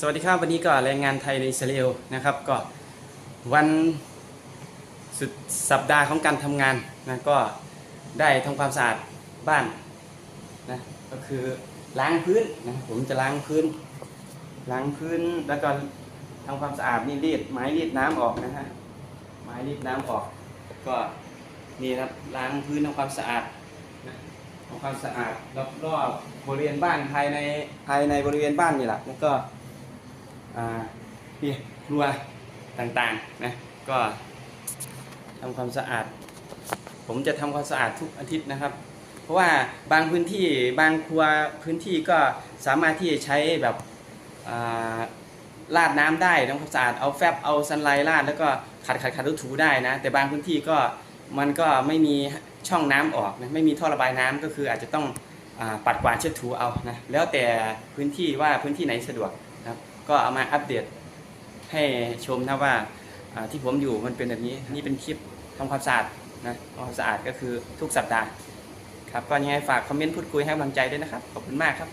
สวัสดีครับวันนี้ก็แรงงานไทยในอิสราเอลนะครับก็วันสุดสัปดาห์ของการทำงานนะก็ได้ทำความสะอาดบ้านนะก็คือล้างพื้นนะผมจะล้างพื้น ล้างพื้นแล้วก็ทำความสะอาดนี่รีดไม้รีดน้ำออกนะฮะไม้รีดน้ำออก ก็นี่ครับล้างพื้นทำความสะอาดนะทำความสะอาดรอบๆบริเวณบ้านภายในภายในบริเวณบ้านนี่แหละแล้วก็ อ่านี่ครัวต่างๆนะก็ทำความสะอาด ผมจะทำความสะอาดทุกอาทิตย์นะครับ เพราะว่าบางพื้นที่บางครัวพื้นที่ก็สามารถที่จะใช้แบบอ่าลาดน้ำได้ทำความสะอาดเอาแฟบเอาซันไลท์ลาดแล้วก็ขัดขัดขัดถูได้นะ แต่บางพื้นที่ก็มันก็ไม่มีช่องน้ำออกนะไม่มีท่อระบายน้ำก็คืออาจจะต้องอปัดกวาดเช็ดถูเอานะแล้วแต่พื้นที่ว่าพื้นที่ไหนสะดวกนะครับ ก็เอามาอัปเดตให้ชมนะว่าที่ผมอยู่มันเป็นแบบนี้นี่เป็นคลิปทำความสะอาดนะทำความสะอาดก็คือทุกสัปดาห์ครับก็ยังไงฝากคอมเมนต์พูดคุยให้กำลังใจด้วยนะครับขอบคุณมากครับ